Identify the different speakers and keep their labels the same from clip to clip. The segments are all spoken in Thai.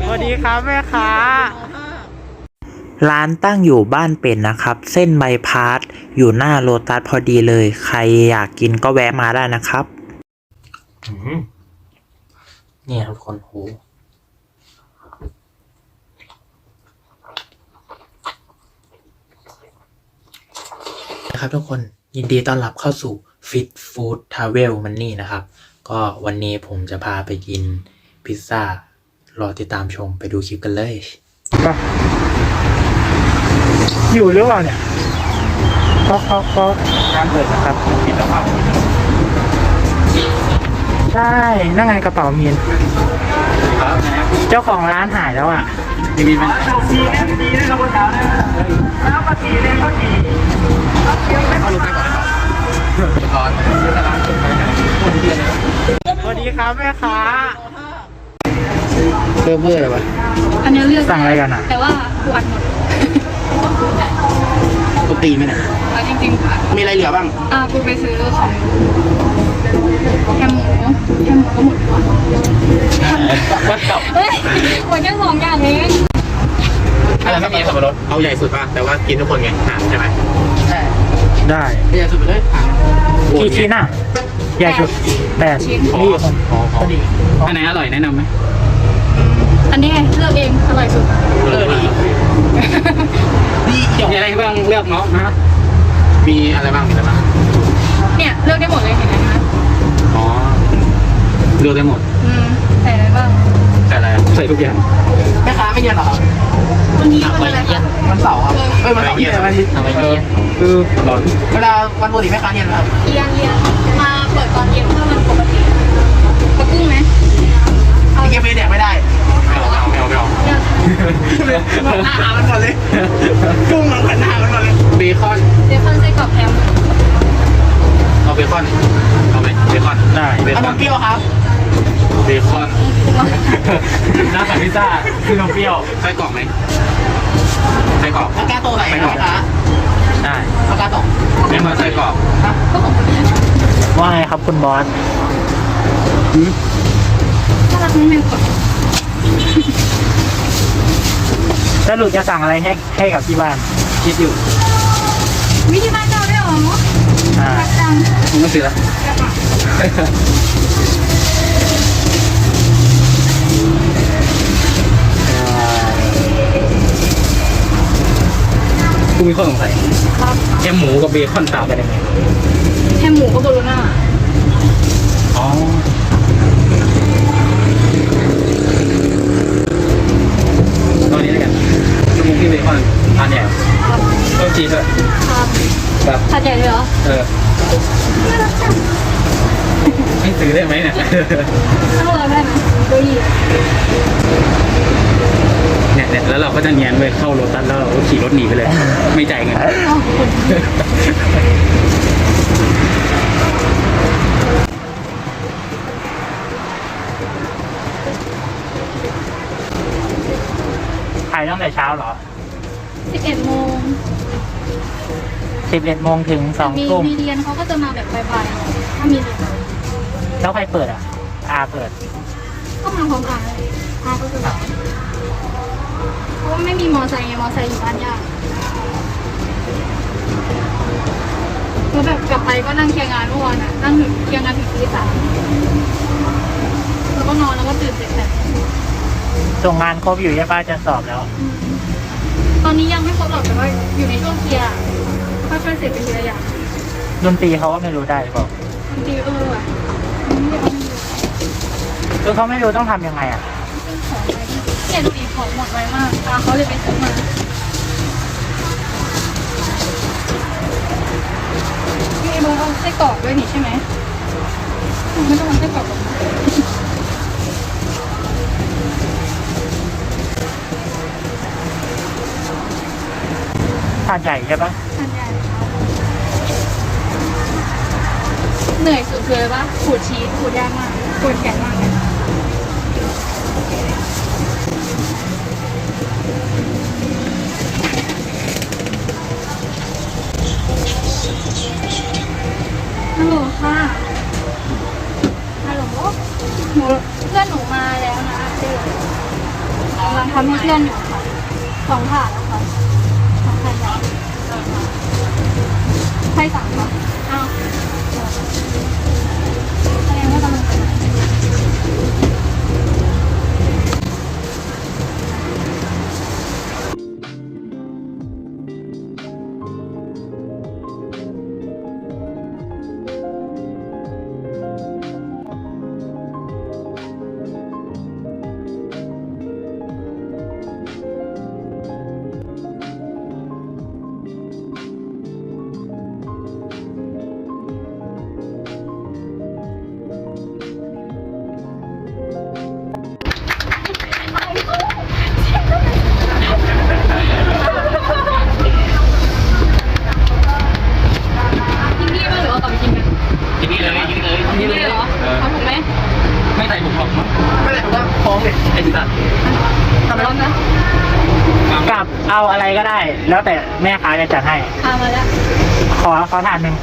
Speaker 1: สวัสดีครับแม่ค้า
Speaker 2: ร้านตั้งอยู่บ้านเป็ดนะครับ เส้นใบพาสอยู่หน้าโลตัสพอดีเลย ใครอยากกินก็แวะมาได้นะครับเนี่ยทุกคนโหนะครับทุกคนยินดีต้อนรับเข้าสู่ Fit Food Travel Money นะครับ ก็วันนี้ผมจะพาไปกินพิซซ่า รอติดตามชมไปดูคลิปกันเลย
Speaker 1: อยู่หรือเปล่าเนี่ยเขาเขาเขาร้านเปิดนะครับปิดแล้วครับใช่นั่งไงกระเป๋ามีนเจ้าของร้านหายแล้วอะ
Speaker 3: มีมัน
Speaker 1: สีเล่นสีเล่นกระเป๋าเนี่ยแล้วมาสีเล่นก็สี
Speaker 3: เข้าลงไปก่อนก่อน
Speaker 1: สวัสดีครับแม่ค้า
Speaker 3: เริ่มเมื่อไรวะ
Speaker 4: อันนี้เลือก
Speaker 1: สั่งอะไรกันอะ
Speaker 4: แต่ว่ากูอัดหมด
Speaker 3: กูตีไหมเนี่ย
Speaker 4: เอาจริงๆค่ะ
Speaker 3: มีอะไรเหลือบ้าง
Speaker 4: อ่ากูไปซื้อของแฮมหมูแฮมหมูก็หมดก่อน
Speaker 3: วัดเก่า
Speaker 4: เฮ้ยหมดแค่สองอย่างเอง
Speaker 3: อะไรไม่มีสับปะรดเอาใหญ่สุดป่ะแต่ว่ากินทุกคนไงหามใช่ไหมใช่
Speaker 1: ได้
Speaker 3: ใหญ่สุดไปเลยหาม
Speaker 1: กี่ชิ้นอะใหญ่สุดแปด
Speaker 4: ชิ้น
Speaker 1: นี่ของ
Speaker 3: ขอขอ
Speaker 1: พอดี
Speaker 3: อันไหนอร่อยแนะนำไหม
Speaker 4: อันนี้ไงเลือกเองอร่อยสุด
Speaker 3: เออดีดีมีอะไรบ้างเลือกเนาะนะมีอะไรบ้างมีอะไรบ้าง
Speaker 4: เนี่ยเลือกได้หมดเลยเห็นไหมคะ
Speaker 3: อ๋อเลือกได้หมด
Speaker 4: อืมใส่อะไรบ้าง
Speaker 3: ใส่อะไรใส่ทุกอย่างแม่ค้าไม่เย็นหรอ
Speaker 4: วันนี้วันอะไรคะ
Speaker 3: วันเสาร์ครับเอ้ยวันเสาร์เย็นวันอาทิตย์ทำไมเย็นคือร้อนเวลาวันปกติแม่ค้าเย็นไหมครับ
Speaker 4: เอียงเอียงมาเปิดตอนเย็นถ้ามันปกติกระกุ้งไหมเอา
Speaker 3: เย็นไม่แดกไม่ได้ไม่ เอาไม่เอาไม่เอา
Speaker 4: เลือก
Speaker 3: หน้าหามันก่อนเลยกุ้งมันหันหน้ามันก่อนเลยเบคอน
Speaker 4: เดฟอนไส้กรอบแฮม
Speaker 3: เอาเบคอนเอาไหมเบคอน
Speaker 1: ได้
Speaker 3: เบคอนเปรี้ยวครับเบคอนหน้าสั่งพิซซ่าคือนมเปรี้ยวไส้กรอกไหมไส้กรอกกาโตไหนไส้กรอก
Speaker 1: ได้
Speaker 3: กาโตไม่มาไส้กรอก
Speaker 1: ว่าไงครับคุณบอส
Speaker 4: น่ารักนิดนึงก่ อน
Speaker 1: สรุปจะสั่งอะไรให้ให้กับที่บ้าน
Speaker 3: คิดอยู่
Speaker 4: วิธีบ้านเจ้าด้วยเหรอ
Speaker 1: อ่า
Speaker 4: รักจัง
Speaker 3: ผมก็ซื้อแล้วกูมีข้อสงสัย
Speaker 4: ครับ
Speaker 3: แค่หมูกับเบคอนต่างกันยังไง
Speaker 4: แฮมหมูก็โบโลน่า
Speaker 3: อ๋อ ตอนนี้แล้วกันชั่วโมงที่เบคอนทานใหญ่
Speaker 4: ครับ
Speaker 3: เพิ่มชีสด้วย
Speaker 4: ครับ
Speaker 3: แบบ
Speaker 4: ผัดใหญ่เลยเหรอ
Speaker 3: เออไม่ซื้อได้ไหมเนี่ย
Speaker 4: ถ้าเราได้ไหมดูอีก
Speaker 3: เนี่ยเนี่ยแล้วเราก็จะ เนียนไปเข้าโรตัสแล้วเราก็ขี่รถหนีไปเลย ไม่จ่ายเงิน
Speaker 4: อ๋อคุณ
Speaker 1: ขายตั้งแต่เช้าเหรอ
Speaker 4: สิบเอ็ดโมง
Speaker 1: สิบเอ็ดโมงถึงสอง
Speaker 4: มี
Speaker 1: ทุ่ม
Speaker 4: มีเรียนเขาก็จะมาแบบบ่ายๆถ้ามีเรียน
Speaker 1: แล้วใครเปิดอะอาเปิด
Speaker 4: ก็มาพร้อมกันเลยอาก็จะแบบเพ ราะว่าไม่มีมอไซค์ไงมอไซค์อยู่บ้านยากแล้วแบบกลับไปก็นั่งเคลียร์งานเมื่อวานอะนั่งถึงเคลียร์งานถึงตีสามแล้วก็นอนแล้วก็ตื่นเสร็จแต่
Speaker 1: ส่งงานครบอยู่ใช่ป้าจะสอบแล้ว
Speaker 4: ตอนนี้ยังไม่ครบหรอกแต่ว่าอยู่ในช่วงเคลียร์ค่อยๆเสร็จไปทีละอย่าง
Speaker 1: ดนตรีเขาก็ไม่รู้ได้บอก
Speaker 4: บางทีเออว่ะ
Speaker 1: คือเขาไม่รู้ต้องทำยังไงอะ
Speaker 4: ซื้อของไป เนี่ยดูดีของหมดไวมากตาเขาเลยไปซื้อมาพี่เอโบเอาไส้กรอกด้วยนี่ใช่ไหมไม่ต้องเอาไส้กรอกหรอกนะ
Speaker 1: ถาดใหญ่ใช่ปะ
Speaker 4: อันใหญ่เหนื่อยสุดคืออะไรปะขูดชีสขูดยากมากขูดแข็งมากเลย ฮัลโหลค่ะฮัลโหลหนูเพื่อนหนูมาแล้วนะเดี๋ยวทำให้เพื่อนอยู่ค่ะสองถาดนะคะสองถาดใหญ่ใครสั่งคะอ้าวแสดงว่ากำลังจะกิน เอาอะ
Speaker 1: ไรก็ได้ แล้วแต่แม่ค้าจะจัดให้
Speaker 4: ทำมาแล้ว
Speaker 1: ขอขอถาดหนึ่ง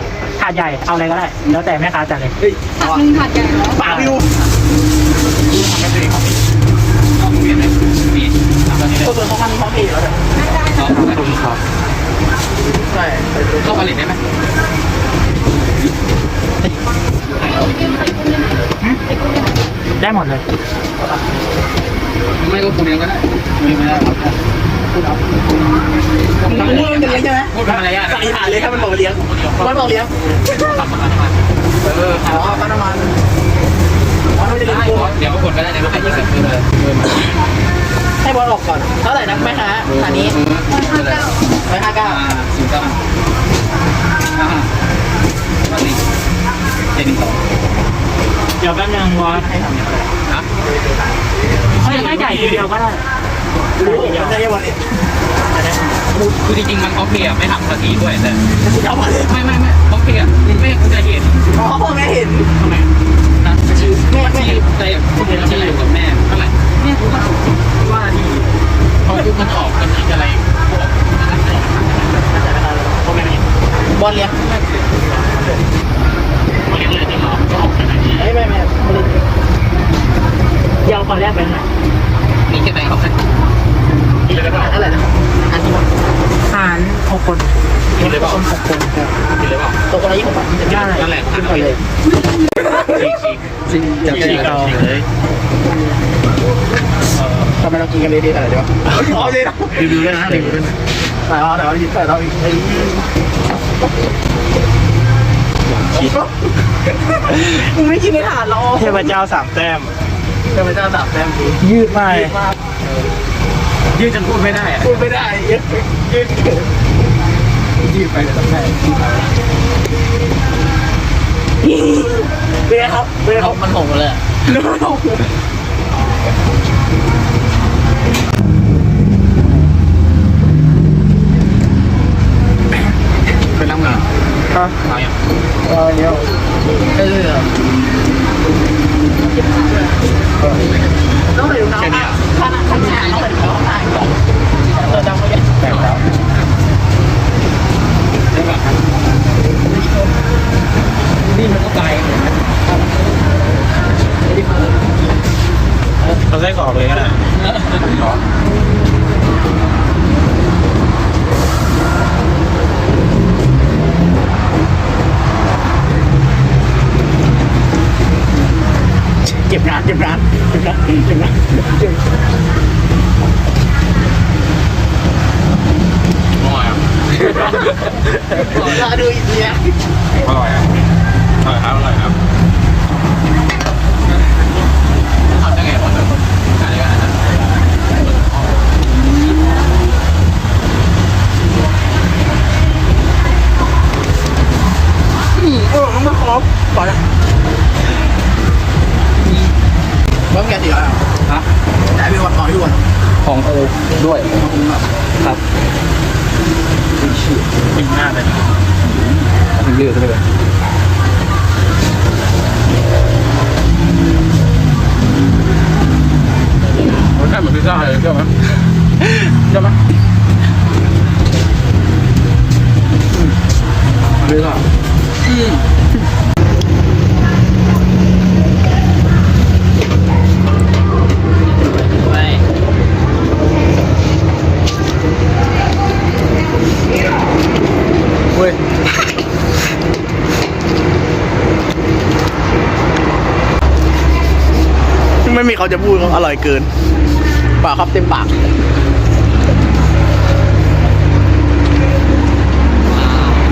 Speaker 1: ถาดใหญ่เอาอะไรก็ได้ แล้วแต่แม่ค้าจัดเลย
Speaker 4: ผัดหนึ่งผัดใหญ่เหรอ
Speaker 1: ปากวิว
Speaker 3: ทำไม่ได้ครับเอาเปลี่ยนเลยนี่ทำตอนนี้เลย
Speaker 1: ตัวเขาทำท้องที่แล้วเนี่ย
Speaker 3: เอาทำให้คุณครับ
Speaker 1: ใช่
Speaker 3: เข้าผลิตได้ไหม
Speaker 1: ได้หมดเลย
Speaker 3: ไม่ก็คุณเลี้ยงก็ได้ไม่ได้ ครับ
Speaker 1: พูดมันเลี้ยงใช่ไหม
Speaker 3: พูดทำอะไรอะ
Speaker 1: สันนิษฐานเลยถ้ามันบอกเลี้ยงมันบอกเลี้ยง
Speaker 3: ตัดมาทำไมเออ
Speaker 1: อ๋อค่าน้ำมันอ๋อไม่ได้
Speaker 3: ได้
Speaker 1: เลี้ยง
Speaker 3: เดี๋ยวปรากฏก็ได้เดี๋ยวให้ยี่สิบเลยเออมา
Speaker 1: ให้บอลออกก่อนเท่าไหร่นะแม่ค้าอันนี้
Speaker 3: เออ
Speaker 1: ร้อยห้าเก้า
Speaker 3: อ่าศูนย์เก้าอ่าตอนนี้เจ็ดหนึ่งสอง
Speaker 1: เดี๋ยวแป๊บนึงวอให้ทำยังไง
Speaker 3: นะ
Speaker 1: ให้ให้จ่ายทีเดียวก็ได้
Speaker 3: คือจริงๆมันเขาเพียไม่ทำสักทีด้วยแต่
Speaker 1: เลย
Speaker 3: ไม่ไม่ไม่เขาเพียไม่คุณจะเห็น
Speaker 1: อ๋อพ่อแม่เห็น
Speaker 3: ทำไมนะชื่อแม่ไม่แต่คุณเนที่อยู่กับแม่เท่าไหร่
Speaker 1: แม่รู้ว่าว่าดี
Speaker 3: เขายุคมันออกมันคิดอะไรพวก
Speaker 1: พ่อแม่เห็นบอลเลี้ยง
Speaker 3: เขาเรียกเลยที่หมอก็ออกขนาดนี้
Speaker 1: ไม่ไม่ไม่เดี๋ยวขอแรกไปไหน
Speaker 3: นี่แค่ไหนเขาแค่ กินเลยก็ได้
Speaker 1: อะไรนะอันนี้หารหกคน
Speaker 3: กินเลยเปล่า
Speaker 1: หกคนครับ
Speaker 3: กินเลยเปล่า
Speaker 1: ตกคนละยี่สิบบาทได้
Speaker 3: นั่นแหละ
Speaker 1: ขึ้นไปเลย
Speaker 3: จริงจริง
Speaker 1: จริงจับฉีกเลยทำไมเรากินกันเลยดีขนาดนี้วะเอาเลยนะ
Speaker 3: รีวิวด้วยนะรีวิวด้วยนะ
Speaker 1: ใส่เอาแต่เราใส่เราอีกไอ้มึงไม่กินในถาดเราเทพเจ้าสามแต้ม
Speaker 3: เทพเจ้าสามแต้มคือ
Speaker 1: ยืดไป
Speaker 3: ยืดจนพูดไม่ได้อะ
Speaker 1: พูดไม่ได้ยืดยืดเกิน
Speaker 3: ยืดไปแต่ต้องแม่
Speaker 1: เป็นไงครับเป็นไงครับ
Speaker 3: มันหงเลยเป็นน้ำเงาน
Speaker 1: ครับ
Speaker 3: เอาอย่าง
Speaker 1: เออเดี๋ยว
Speaker 3: เออ
Speaker 1: ต้องใส่รองเท้า
Speaker 3: แค่นี้อะ
Speaker 1: ขนาดขนาดต้องใส่รองเท้าข้างในก่อนเออดำไม่ได้
Speaker 3: แปลก แล้วใช่ป่ะนี่มันก็ไกลเหมือนกัน
Speaker 1: เราใส่กรอกเลยก็ได้เก็บงานเก็บงานเก็บงานเก็บงานเก็บ
Speaker 3: อร่อย อะ
Speaker 1: งานดูอีกทีนะ
Speaker 3: อร่อยอะอร่อยครับอร่อยครับทำยังไงวะแบบอะไรกันนะ
Speaker 1: เออมันครบก่อนนะบ้างแกสีอะไร
Speaker 3: ฮะ
Speaker 1: จ่ายไปวันต่อที่วัน
Speaker 3: ของโอด้วยครับ
Speaker 1: ปิงหน้าเลย
Speaker 3: ถึงยืดเลยรสชาติเหมือน
Speaker 5: อร่อยเกินปล่าครับเต็มปาก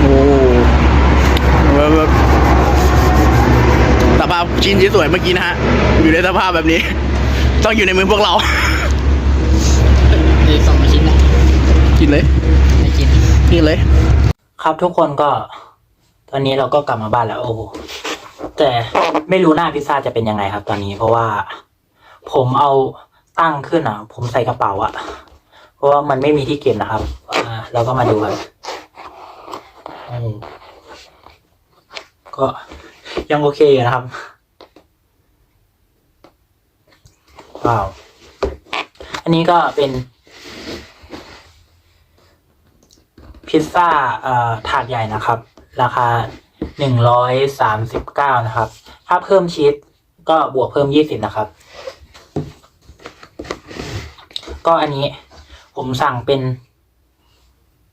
Speaker 5: โอ้แบบแบบสภาพชิ้นที่สวยเมื่อกี้นะฮะ อยู่ในสภาพแบบนี้ ต้องอยู่ในมือพวกเรา
Speaker 2: ส่งชิ้นนะ
Speaker 5: กินเลย
Speaker 2: ไม่กิน
Speaker 5: กินเลย
Speaker 2: ครับทุกคนก็ ตอนนี้เราก็กลับมาบ้านแล้วโอ้โหแต่ไม่รู้หน้าพิซซ่าจะเป็นยังไงครับ ตอนนี้เพราะว่า ผมเอาตั้งขึ้นอะ ผมใส่กระเป๋าอะ เพราะว่ามันไม่มีที่เก็บนะครับอ่าเราก็มาดูกันอืมก็ยังโอเคอยู่นะครับว้าวอันนี้ก็เป็นพิซซ่าถาดใหญ่นะครับ ราคาหนึ่งร้อยสามสิบเก้านะครับ ถ้าเพิ่มชีสก็บวกเพิ่มยี่สิบนะครับ ก็อันนี้ผมสั่งเป็น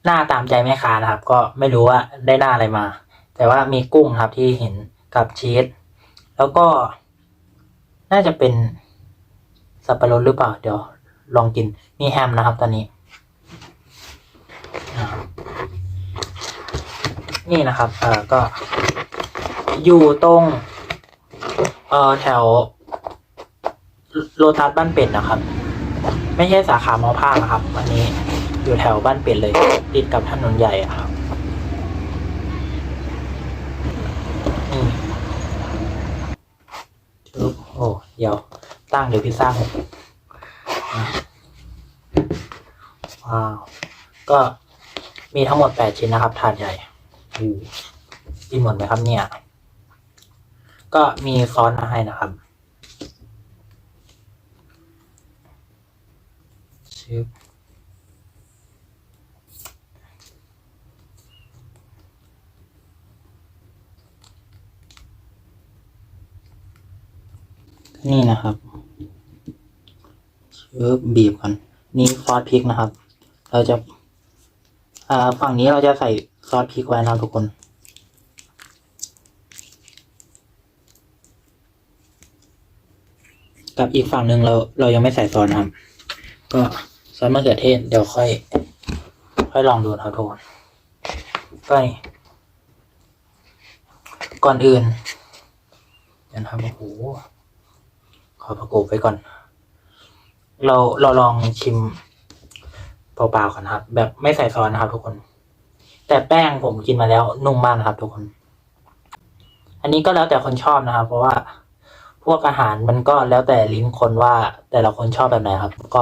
Speaker 2: หน้าตามใจแม่ค้านะครับ ก็ไม่รู้ว่าได้หน้าอะไรมา แต่ว่ามีกุ้งครับที่เห็นกับชีสแล้วก็ น่าจะเป็นสับปะรดหรือเปล่า เดี๋ยวลองกินมีแฮมนะครับตอนนี้ นี่นะครับ เออก็ อยู่ตรง เออแถวโลตัสบ้านเป็ดนะครับ ไม่ใช่สาขามอภาคนะครับ อันนี้อยู่แถวบ้านเป็ดเลย ติดกับถนนใหญ่อะครับนี่จึ๊บโอ้เดี๋ยวตั้งเดี๋ยวพิซซ่าหกอะว้าว ก็มีทั้งหมดแปดชิ้นนะครับถาดใหญ่โอ้กินหมดไหมครับเนี่ย ก็มีซอสมาให้นะครับ ชึบนี่นะครับชึบบีบก่อนนี่ซอสพริกนะครับ เราจะ อ่าฝั่งนี้เราจะใส่ซอสพริกไว้นะทุกคนกับอีกฝั่งหนึ่งเราเรายังไม่ใส่ซอสนะครับ ก็ ซอสมะเขือเทศ เดี๋ยวค่อย ค่อยลองดูนะครับทุกคนก็นี่ก่อนอื่นเดี๋ยวนะครับโอ้โหขอประกบไว้ก่อน เราเราลองชิมเปล่าๆก่อนนครับ แบบไม่ใส่ซอสนะครับ ทุกคน แต่แป้งผมกินมาแล้วนุ่มมากนะครับ ทุกคน อันนี้ก็แล้วแต่คนชอบนะครับ เพราะว่าพวกอาหารมันก็แล้วแต่ลิ้นคนว่าแต่ละคนชอบแบบไหนครับ ก็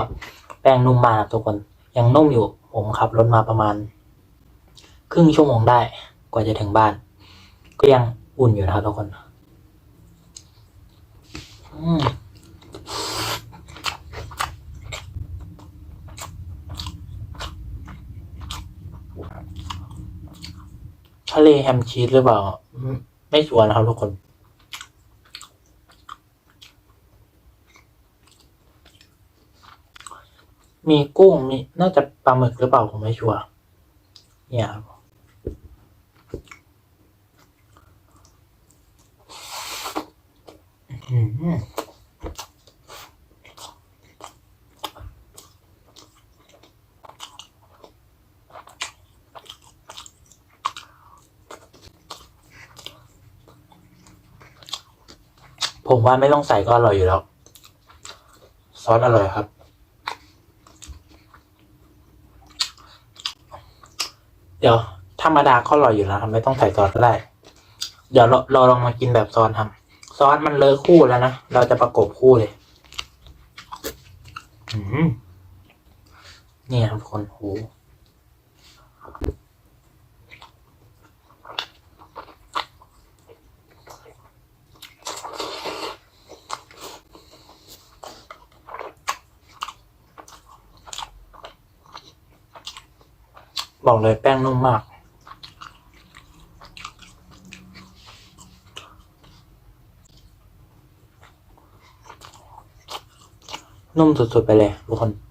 Speaker 2: แป้งนุ่มมากครับทุกคน ยังนุ่มอยู่ ผมขับรถมาประมาณ ครึ่งชั่วโมงได้กว่าจะถึงบ้าน ก็ยังอุ่นอยู่นะครับทุกคนทะเลแฮมชีสหรือเปล่า ไม่ชัวร์นะครับทุกคน มีกุ้งมีน่าจะปลาหมึกหรือเปล่าผมไม่ชัวร์เนี่ยอื้อหือผมว่าไม่ต้องใส่ก็อร่อยอยู่แล้ว ซอสอร่อยครับ ดี๋ยวธรรมดาก็อร่อยอยู่แล้วทำไมต้องใส่ซอสก็ได้ เดี๋ยวเราเราลองมากินแบบซอสทำซอสมันเลอะคู่แล้วนะ เราจะประกบคู่เลยอืมนี่ครับคนโห บอกเลยแป้งนุ่มมาก นุ่มสุดๆไปเลยทุกคน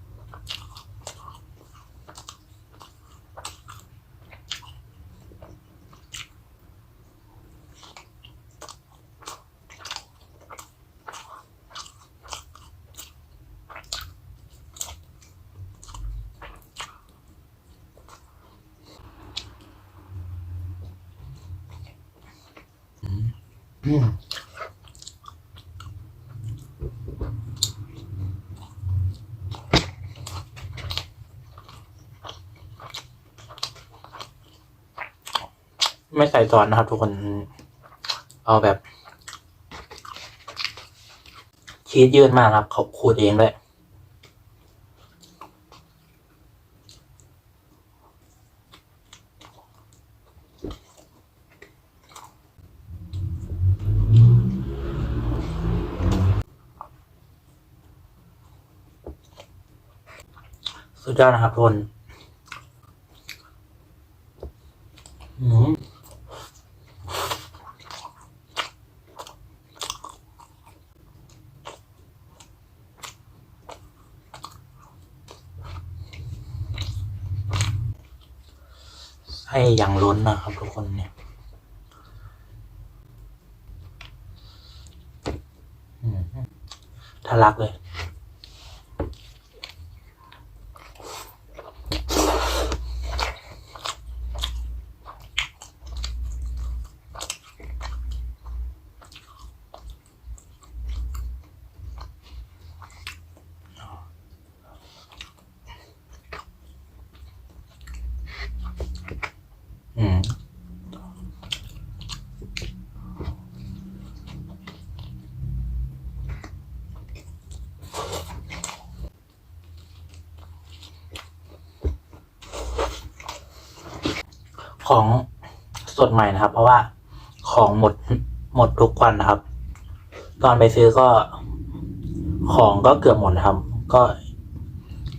Speaker 2: ไม่ใส่ซอสนะครับ ทุกคน เอาแบบ ชีสยืดมากครับ เขาขูดเองเลย สุดยอดนะครับทุกคนไส้อย่างล้นนะครับทุกคนเนี่ยทะลักเลย อืม ของสดใหม่นะครับ เพราะว่าของหมดหมดทุกวันนะครับ ตอนไปซื้อก็ของก็เกือบหมดนะครับ ก็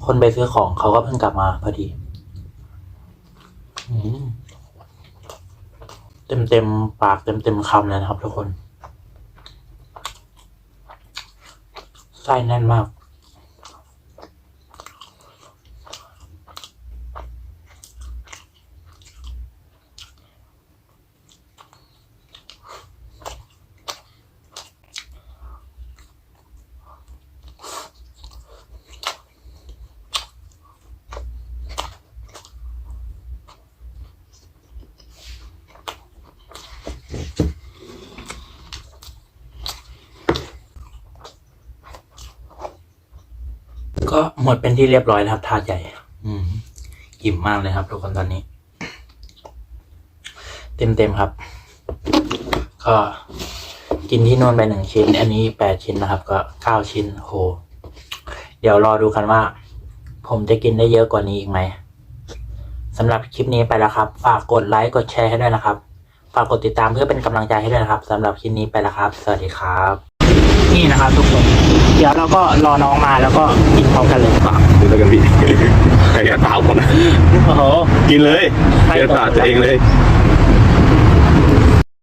Speaker 2: คนไปซื้อของเขาก็เพิ่งกลับมาพอดีเต็มเต็มปากเต็มเต็มคำเลยนะครับทุกคนไส้แน่นมาก ก็ หมดเป็นที่เรียบร้อยแล้วครับถาดใหญ่ อืมอิ่มมากเลยครับ ทุกคนตอนนี้ เต็มเต็มๆครับ ก็กินที่โน่นไปหนึ่งชิ้น อันนี้แปดชิ้นนะครับ ก็เก้าชิ้นโหเดี๋ยวรอดูกันว่า ผมจะกินได้เยอะกว่านี้อีกไหมสำหรับคลิปนี้ไปแล้วครับ ฝากกดไลค์กดแชร์ให้ด้วยนะครับ ฝากกดติดตามเพื่อเป็นกำลังใจให้ด้วยนะครับสำหรับคลิปนี้ไปแล้วครับ สวัสดีครับ นี่นะครับทุกคน เดี๋ยวเราก็รอน้องมาแล้วก็กินพร้อมกันเลยดีกว่า
Speaker 6: ดูแล้วกันพี่ใครจะตามก่อนนะ
Speaker 2: โอ้โห
Speaker 6: กินเลยเดี๋ยวตาตัวเองเลย